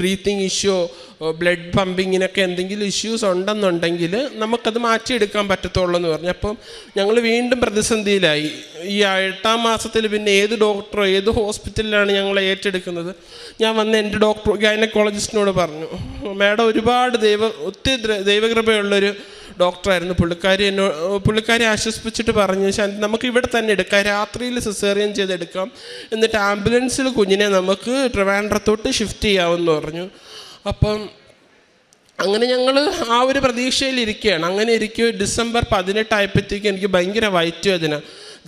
ബ്രീത്തിങ് ഇഷ്യോ ബ്ലഡ് പമ്പിങ്ങിനൊക്കെ എന്തെങ്കിലും ഇഷ്യൂസ് ഉണ്ടെന്നുണ്ടെങ്കിൽ നമുക്കത് മാറ്റിയെടുക്കാൻ പറ്റത്തുള്ളൂ എന്ന് പറഞ്ഞു. അപ്പം ഞങ്ങൾ വീണ്ടും പ്രതിസന്ധിയിലായി. ഈ എട്ടാം മാസത്തിൽ പിന്നെ ഏത് ഡോക്ടറോ ഏത് ഹോസ്പിറ്റലിലാണ് ഞങ്ങൾ ഏറ്റെടുക്കുന്നത്? ഞാൻ വന്ന് എന്റെ ഡോക്ടർ ഗൈനക്കോളജിസ്റ്റിനോട് പറഞ്ഞു. മാഡം ഒരുപാട് ദൈവ ഒത്തിരി ദൈവകൃപയുള്ളൊരു ഡോക്ടറായിരുന്നു പുള്ളിക്കാരി എന്നോ പുള്ളിക്കാരി ആശ്വസിപ്പിച്ചിട്ട് പറഞ്ഞു. ശാന്തി നമുക്ക് ഇവിടെ തന്നെ എടുക്കാം. രാത്രിയിൽ സിസേറിയൻ ചെയ്തെടുക്കാം. എന്നിട്ട് ആംബുലൻസിൽ കുഞ്ഞിനെ നമുക്ക് ട്രിവാൻഡ്രത്തോട്ട് ഷിഫ്റ്റ് ചെയ്യാമെന്ന് പറഞ്ഞു. അപ്പം അങ്ങനെ ഞങ്ങൾ ആ ഒരു പ്രതീക്ഷയിൽ ഇരിക്കുകയാണ് അങ്ങനെ ഇരിക്കുക ഡിസംബർ പതിനെട്ടായപ്പോഴത്തേക്ക് എനിക്ക് ഭയങ്കര വയറ്റ് വേദന.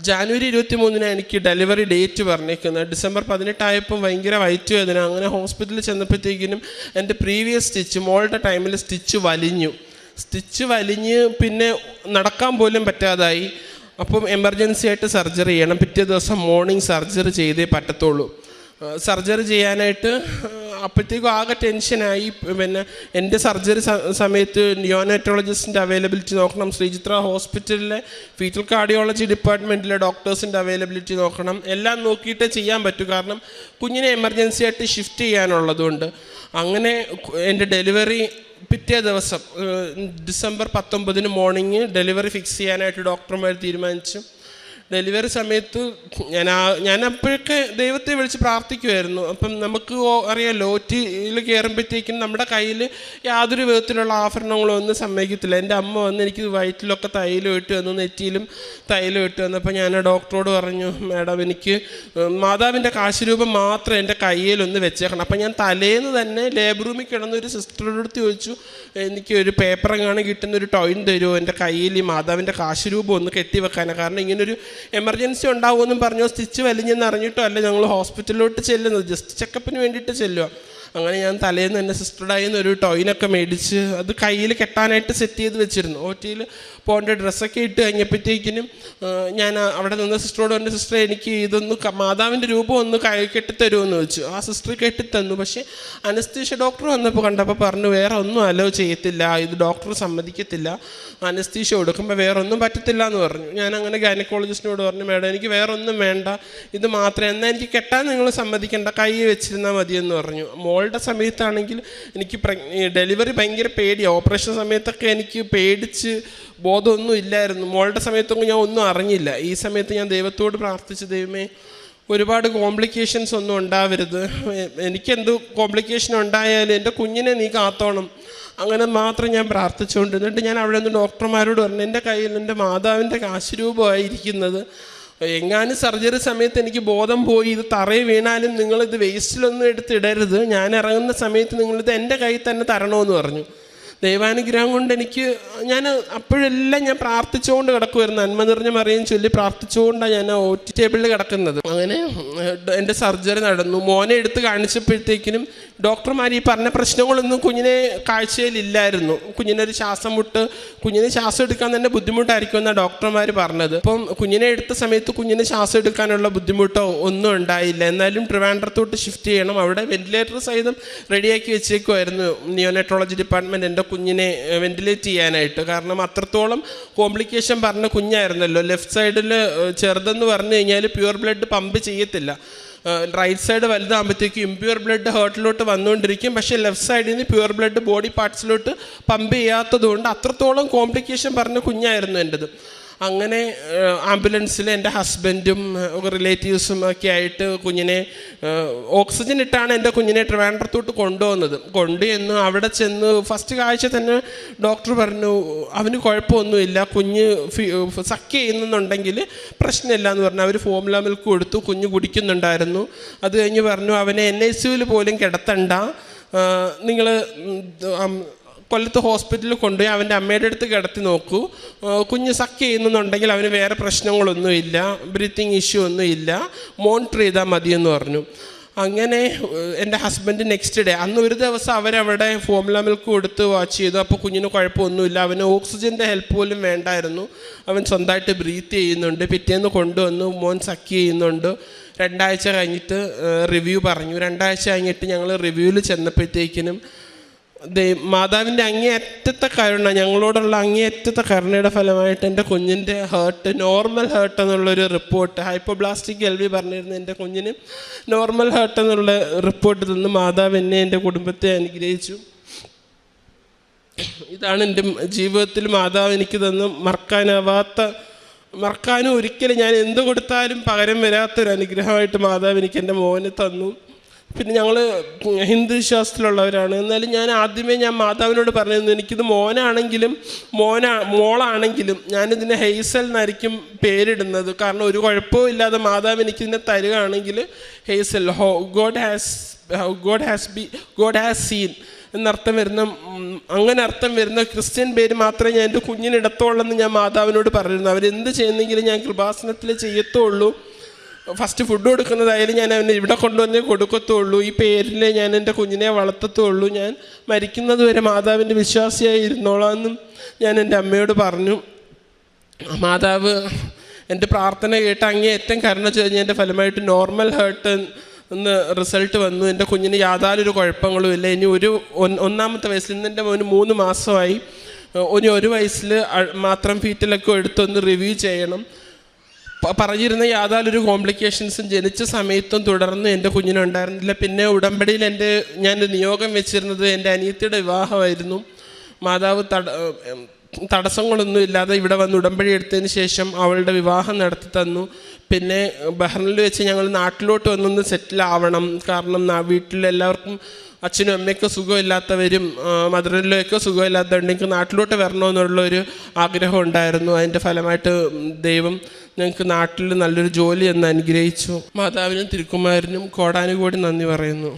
ജാനുവരി ഇരുപത്തി മൂന്നിനാണ് എനിക്ക് ഡെലിവറി ഡേറ്റ് പറഞ്ഞേക്കുന്നത്. ഡിസംബർ പതിനെട്ടായപ്പോൾ ഭയങ്കര വയറ്റ് വേദന. അങ്ങനെ ഹോസ്പിറ്റലിൽ ചെന്നപ്പോഴത്തേക്കിനും എന്റെ പ്രീവിയസ് സ്റ്റിച്ച് മോളുടെ ടൈമിൽ സ്റ്റിച്ച് വലിഞ്ഞു. സ്റ്റിച്ച് വലിഞ്ഞ് പിന്നെ നടക്കാൻ പോലും പറ്റാതായി. അപ്പം എമർജൻസി ആയിട്ട് സർജറി ചെയ്യണം. പിറ്റേ ദിവസം മോർണിംഗ് സർജറി ചെയ്തേ പറ്റത്തുള്ളൂ. സർജറി ചെയ്യാനായിട്ട് അപ്പോഴത്തേക്കും ആകെ ടെൻഷനായി. പിന്നെ എന്റെ സർജറി സമയത്ത് നിയോനറ്റോളജിസ്റ്റിന്റെ അവൈലബിലിറ്റി നോക്കണം. ശ്രീചിത്ര ഹോസ്പിറ്റലിലെ ഫീറ്റൽ കാർഡിയോളജി ഡിപ്പാർട്ട്മെന്റിലെ ഡോക്ടേഴ്സിന്റെ അവൈലബിലിറ്റി നോക്കണം. എല്ലാം നോക്കിയിട്ടേ ചെയ്യാൻ പറ്റൂ. കാരണം കുഞ്ഞിനെ എമർജൻസി ആയിട്ട് ഷിഫ്റ്റ് ചെയ്യാനുള്ളതുകൊണ്ട്. അങ്ങനെ എന്റെ ഡെലിവറി പിറ്റേ ദിവസം ഡിസംബർ പത്തൊമ്പതിന് മോർണിംഗ് ഡെലിവറി ഫിക്സ് ചെയ്യാനായിട്ട് ഡോക്ടർമാർ തീരുമാനിച്ചു. ഡെലിവറി സമയത്ത് ഞാൻ ഞാൻ അപ്പോഴൊക്കെ ദൈവത്തെ വിളിച്ച് പ്രാർത്ഥിക്കുമായിരുന്നു അപ്പം നമുക്ക് അറിയാം ലോറ്റിയിൽ കയറുമ്പോഴത്തേക്കും നമ്മുടെ കയ്യിൽ യാതൊരു വിധത്തിലുള്ള ആഭരണങ്ങളോ ഒന്നും സമ്മതിക്കത്തില്ല. എന്റെ അമ്മ വന്ന് എനിക്ക് വയറ്റിലൊക്കെ തൈലം ഇട്ട് വന്നു നെറ്റിയിലും തൈലം ഇട്ട് വന്നപ്പോൾ ഞാൻ ഡോക്ടറോട് പറഞ്ഞു മാഡം എനിക്ക് മാതാവിന്റെ കാശുരൂപം മാത്രം എന്റെ കയ്യിലൊന്ന് വെച്ചേക്കണം. അപ്പം ഞാൻ തലേന്ന് തന്നെ ലേബർ റൂമിൽ കിടന്ന ഒരു സിസ്റ്ററുടെ അടുത്ത് ചോദിച്ചു എനിക്ക് ഒരു പേപ്പർ എങ്ങാണ് കിട്ടുന്ന ഒരു ടോയിൻ തരുമോ? എന്റെ കയ്യിൽ ഈ മാതാവിന്റെ കാശുരൂപം ഒന്ന് കെട്ടി വെക്കാനാണ് കാരണം ഇങ്ങനൊരു എമർജൻസി ഉണ്ടാവുമെന്നും പറഞ്ഞോ സ്റ്റിച്ച് വലിഞ്ഞെന്ന് അറിഞ്ഞിട്ടോ അല്ല ഞങ്ങൾ ഹോസ്പിറ്റലിലോട്ട് ചെല്ലുന്നത്. ജസ്റ്റ് ചെക്കപ്പിന് വേണ്ടിയിട്ട് ചെല്ലുക. അങ്ങനെ ഞാൻ തലേന്ന് എന്റെ നിന്ന് ഒരു ടോയിനൊക്കെ മേടിച്ച് അത് കയ്യിൽ കെട്ടാനായിട്ട് സെറ്റ് ചെയ്ത് വെച്ചിരുന്നു. ഒ ടിയിൽ പോകേണ്ട ഡ്രസ്സൊക്കെ ഇട്ട് കഴിഞ്ഞപ്പോഴത്തേക്കിനും ഞാൻ അവിടെ നിന്ന് സിസ്റ്ററോട് എന്റെ സിസ്റ്റർ എനിക്ക് ഇതൊന്ന് മാതാവിന്റെ രൂപം ഒന്ന് കൈ കെട്ടിത്തരുമെന്ന് വെച്ചു ആ സിസ്റ്റർ കെട്ടിത്തന്നു പക്ഷേ അനസ്തീഷ ഡോക്ടർ വന്നപ്പോൾ കണ്ടപ്പോൾ പറഞ്ഞു വേറെ ഒന്നും അലോ ചെയ്യത്തില്ല. ഇത് ഡോക്ടർ സമ്മതിക്കത്തില്ല. അനസ്തീഷ കൊടുക്കുമ്പോൾ വേറെ ഒന്നും പറ്റത്തില്ല എന്ന് പറഞ്ഞു. ഞാൻ അങ്ങനെ ഗൈനക്കോളജിസ്റ്റിനോട് പറഞ്ഞു മേഡം എനിക്ക് വേറെ ഒന്നും വേണ്ട. ഇത് മാത്രമേ എന്നാൽ എനിക്ക് കെട്ടാൻ നിങ്ങൾ സമ്മതിക്കേണ്ട. കൈ വെച്ചിരുന്നാൽ മതിയെന്ന് പറഞ്ഞു. മോളുടെ സമയത്താണെങ്കിൽ എനിക്ക് ഡെലിവറി ഭയങ്കര പേടിയാണ് ഓപ്പറേഷൻ സമയത്തൊക്കെ എനിക്ക് പേടിച്ച് ബോധമൊന്നും ഇല്ലായിരുന്നു. മോളുടെ സമയത്തൊന്നും ഞാൻ ഒന്നും അറിഞ്ഞില്ല. ഈ സമയത്ത് ഞാൻ ദൈവത്തോട് പ്രാർത്ഥിച്ച് ദൈവമേ ഒരുപാട് കോംപ്ലിക്കേഷൻസ് ഒന്നും ഉണ്ടാവരുത്. എനിക്കെന്ത് കോംപ്ലിക്കേഷൻ ഉണ്ടായാലും എന്റെ കുഞ്ഞിനെ നീ കാത്തോണം. അങ്ങനെ മാത്രം ഞാൻ പ്രാർത്ഥിച്ചുകൊണ്ട് എന്നിട്ട് ഞാൻ അവിടെ നിന്ന് ഡോക്ടർമാരോട് പറഞ്ഞു എന്റെ കയ്യിൽ എന്റെ മാതാവിന്റെ കാശുരൂപമായിരിക്കുന്നത് എങ്ങാനും സർജറി സമയത്ത് എനിക്ക് ബോധം പോയി ഇത് തറയിൽ വീണാലും നിങ്ങൾ ഇത് വേസ്റ്റിലൊന്നും എടുത്തിടരുത് ഞാൻ ഇറങ്ങുന്ന സമയത്ത് നിങ്ങളിത് എന്റെ കയ്യിൽ തന്നെ തരണമെന്ന് പറഞ്ഞു. ദൈവാനുഗ്രഹം കൊണ്ട് എനിക്ക് ഞാൻ അപ്പോഴെല്ലാം ഞാൻ പ്രാർത്ഥിച്ചുകൊണ്ട് കിടക്കുമായിരുന്നു നന്മ നിറഞ്ഞ മറിയും ചൊല്ലി പ്രാർത്ഥിച്ചുകൊണ്ടാണ് ഞാൻ ഒ ടേബിളിൽ കിടക്കുന്നത്. അങ്ങനെ എന്റെ സർജറി നടന്നു. മോനെ എടുത്ത് കാണിച്ചപ്പോഴത്തേക്കിനും ഡോക്ടർമാർ ഈ പറഞ്ഞ പ്രശ്നങ്ങളൊന്നും കുഞ്ഞിനെ കാഴ്ചയിലില്ലായിരുന്നു. കുഞ്ഞിനൊരു ശ്വാസം മുട്ട് കുഞ്ഞിന് ശ്വാസം എടുക്കാൻ തന്നെ ബുദ്ധിമുട്ടായിരിക്കും എന്നാണ് ഡോക്ടർമാർ പറഞ്ഞത്. അപ്പം കുഞ്ഞിനെ എടുത്ത സമയത്ത് കുഞ്ഞിന് ശ്വാസം എടുക്കാനുള്ള ബുദ്ധിമുട്ടോ ഒന്നും ഉണ്ടായില്ല. എന്നാലും ട്രിവാൻഡ്രത്തോട്ട് ഷിഫ്റ്റ് ചെയ്യണം. അവിടെ വെന്റിലേറ്റർ സഹിതം റെഡിയാക്കി വെച്ചേക്കുമായിരുന്നു നിയോനെട്രോളജി ഡിപ്പാർട്ട്മെന്റ് എന്റെ കുഞ്ഞിനെ വെന്റിലേറ്റ് ചെയ്യാനായിട്ട്. കാരണം അത്രത്തോളം കോംപ്ലിക്കേഷൻ പറഞ്ഞ കുഞ്ഞായിരുന്നല്ലോ. ലെഫ്റ്റ് സൈഡിൽ ചെറുതെന്ന് പറഞ്ഞു കഴിഞ്ഞാൽ പ്യുവർ ബ്ലഡ് പമ്പ് ചെയ്യത്തില്ല. റൈറ്റ് സൈഡ് വലുതാകുമ്പോഴത്തേക്കും ഇമ്പ്യൂർ ബ്ലഡ് ഹേർട്ടിലോട്ട് വന്നുകൊണ്ടിരിക്കും. പക്ഷേ ലെഫ്റ്റ് സൈഡിൽ നിന്ന് പ്യുവർ ബ്ലഡ് ബോഡി പാർട്സിലോട്ട് പമ്പ് ചെയ്യാത്തതുകൊണ്ട് അത്രത്തോളം കോംപ്ലിക്കേഷൻ പറഞ്ഞ കുഞ്ഞായിരുന്നു എന്റെത് അങ്ങനെ ആംബുലൻസിൽ എന്റെ ഹസ്ബൻഡും റിലേറ്റീവ്സും ഒക്കെ ആയിട്ട് കുഞ്ഞിനെ ഓക്സിജൻ ഇട്ടാണ് എന്റെ കുഞ്ഞിനെ ട്രിവാൻഡ്രത്തോട്ട് കൊണ്ടുവന്നത് കൊണ്ടുവന്ന് അവിടെ ചെന്ന് ഫസ്റ്റ് കാഴ്ച തന്നെ ഡോക്ടർ പറഞ്ഞു അവന് കുഴപ്പമൊന്നുമില്ല. കുഞ്ഞ് സക്ക് ചെയ്യുന്നുണ്ടെങ്കിൽ പ്രശ്നമില്ല എന്ന് പറഞ്ഞു. അവർ ഫോമുല മിൽക്ക് കൊടുത്തു കുഞ്ഞ് കുടിക്കുന്നുണ്ടായിരുന്നു. അത് കഴിഞ്ഞ് പറഞ്ഞു അവനെ എൻ ഐ സിയുവിൽ പോലും കിടത്തണ്ട. നിങ്ങൾ കൊല്ലത്ത് ഹോസ്പിറ്റലിൽ കൊണ്ടുപോയി അവന്റെ അമ്മയുടെ അടുത്ത് കിടത്തി നോക്കൂ. കുഞ്ഞ് സക്ക് ചെയ്യുന്നുണ്ടെങ്കിൽ അവന് വേറെ പ്രശ്നങ്ങളൊന്നുമില്ല ബ്രീത്തിങ് ഇഷ്യൂ ഒന്നുമില്ല മോണിറ്റർ ചെയ്താൽ മതിയെന്ന് പറഞ്ഞു. അങ്ങനെ എന്റെ ഹസ്ബൻഡ് നെക്സ്റ്റ് ഡേ അന്ന് ഒരു ദിവസം അവരവിടെ ഫോമുല മിൽക്ക് കൊടുത്ത് വാച്ച് ചെയ്തു. അപ്പോൾ കുഞ്ഞിന് കുഴപ്പമൊന്നുമില്ല അവന് ഓക്സിജന്റെ ഹെൽപ്പ് പോലും വേണ്ടായിരുന്നു. അവൻ സ്വന്തമായിട്ട് ബ്രീത്ത് ചെയ്യുന്നുണ്ട്. പിറ്റേന്ന് കൊണ്ടുവന്നു മോൻ സക്ക് ചെയ്യുന്നുണ്ട്. രണ്ടാഴ്ച കഴിഞ്ഞിട്ട് റിവ്യൂ പറഞ്ഞു. രണ്ടാഴ്ച കഴിഞ്ഞിട്ട് ഞങ്ങൾ റിവ്യൂവിൽ ചെന്നപ്പോഴത്തേക്കിനും മാതാവിന്റെ അങ്ങേയറ്റത്തെ കരുണ ഞങ്ങളോടുള്ള അങ്ങേയറ്റത്തെ കരുണയുടെ ഫലമായിട്ട് എന്റെ കുഞ്ഞിന്റെ ഹേർട്ട് നോർമൽ ഹേർട്ട് എന്നുള്ളൊരു റിപ്പോർട്ട് ഹൈപ്പോബ്ലാസ്റ്റിക് എൽ വി പറഞ്ഞിരുന്നു എന്റെ കുഞ്ഞിന് നോർമൽ ഹേർട്ട് എന്നുള്ള റിപ്പോർട്ട് തന്ന് മാതാവ് എന്നെ എന്റെ കുടുംബത്തെ അനുഗ്രഹിച്ചു. ഇതാണ് എന്റെ ജീവിതത്തിൽ മാതാവ് എനിക്ക് തന്ന മറക്കാനാവാത്ത മറക്കാനും ഒരിക്കലും ഞാൻ എന്ത് കൊടുത്താലും പകരം വരാത്തൊരു അനുഗ്രഹമായിട്ട് മാതാവ് എനിക്ക് എന്റെ മോനെ തന്നു. പിന്നെ ഞങ്ങൾ ഹിന്ദു വിശ്വാസത്തിലുള്ളവരാണ്. എന്നാലും ഞാൻ ആദ്യമേ ഞാൻ മാതാവിനോട് പറഞ്ഞിരുന്നു എനിക്കിത് മോനാണെങ്കിലും മോനാ മോളാണെങ്കിലും ഞാനിതിനെ ഹെയ്സൽ എന്നായിരിക്കും പേരിടുന്നത്. കാരണം ഒരു കുഴപ്പവും ഇല്ലാതെ മാതാവ് എനിക്കിതിനെ തരികയാണെങ്കിൽ Hazael oh God has God has be God has seen എന്നർത്ഥം വരുന്ന അങ്ങനെ അർത്ഥം വരുന്ന ക്രിസ്ത്യൻ പേര് മാത്രമേ ഞാൻ എന്റെ കുഞ്ഞിനിടത്തോളെന്ന് ഞാൻ മാതാവിനോട് പറഞ്ഞിരുന്നു. അവരെന്ത് ചെയ്യുന്നെങ്കിലും ഞാൻ കൃപാസനത്തിൽ ചെയ്യത്തുള്ളൂ. ഫസ്റ്റ് ഫുഡ് കൊടുക്കുന്നതായാലും ഞാൻ അവന് ഇവിടെ കൊണ്ടുവന്നേ കൊടുക്കത്തുള്ളൂ. ഈ പേരിൽ ഞാൻ എന്റെ കുഞ്ഞിനെ വളർത്തത്തുള്ളൂ. ഞാൻ മരിക്കുന്നത് വരെ മാതാവിന്റെ വിശ്വാസിയായി ഇരുന്നോളാം ഞാൻ എന്റെ അമ്മയോട് പറഞ്ഞു. മാതാവ് എന്റെ പ്രാർത്ഥന കേട്ട് അങ്ങേയറ്റം കരുണ എന്റെ ഫലമായിട്ട് നോർമൽ ഹേർട്ട് എന്ന് റിസൾട്ട് വന്നു. എന്റെ കുഞ്ഞിന് യാതൊരു കുഴപ്പങ്ങളും ഇല്ല. ഇനി ഒരു ഒന്നാമത്തെ വയസ്സിൽ ഇന്ന് എന്റെ മോന് മൂന്ന് മാസമായി. ഇനി ഒരു വയസ്സിൽ മാത്രം ഫീറ്റിലൊക്കെ എടുത്തൊന്ന് റിവ്യൂ ചെയ്യണം. പറഞ്ഞിരുന്ന യാതൊരു കോംപ്ലിക്കേഷൻസും ജനിച്ച സമയത്തും തുടർന്ന് എന്റെ കുഞ്ഞിനുണ്ടായിരുന്നില്ല പിന്നെ ഉടമ്പടിയിൽ എന്റെ ഞാൻ നിയോഗം വെച്ചിരുന്നത് എന്റെ അനിയത്തിയുടെ വിവാഹമായിരുന്നു. മാതാവ് തട തടസ്സങ്ങളൊന്നും ഇല്ലാതെ ഇവിടെ വന്ന് ഉടമ്പടി എടുത്തതിന് ശേഷം അവളുടെ വിവാഹം നടത്തി തന്നു. പിന്നെ ബഹ്റിനിൽ വെച്ച് ഞങ്ങൾ നാട്ടിലോട്ട് വന്നൊന്ന് സെറ്റിൽ ആവണം. കാരണം വീട്ടിലെല്ലാവർക്കും അച്ഛനും അമ്മയ്ക്കും സുഖമില്ലാത്തവരും മദറിലൊക്കെ സുഖമില്ലാത്തവരുണ്ടെങ്കിൽ നാട്ടിലോട്ട് വരണമെന്നുള്ള ഒരു ആഗ്രഹം ഉണ്ടായിരുന്നു. അതിന്റെ ഫലമായിട്ട് ദൈവം ഞങ്ങൾക്ക് നാട്ടിൽ നല്ലൊരു ജോലി എന്ന് അനുഗ്രഹിച്ചു. മാതാവിനും തിരുക്കുമാരനും കോടാനുകോടി നന്ദി പറയുന്നു.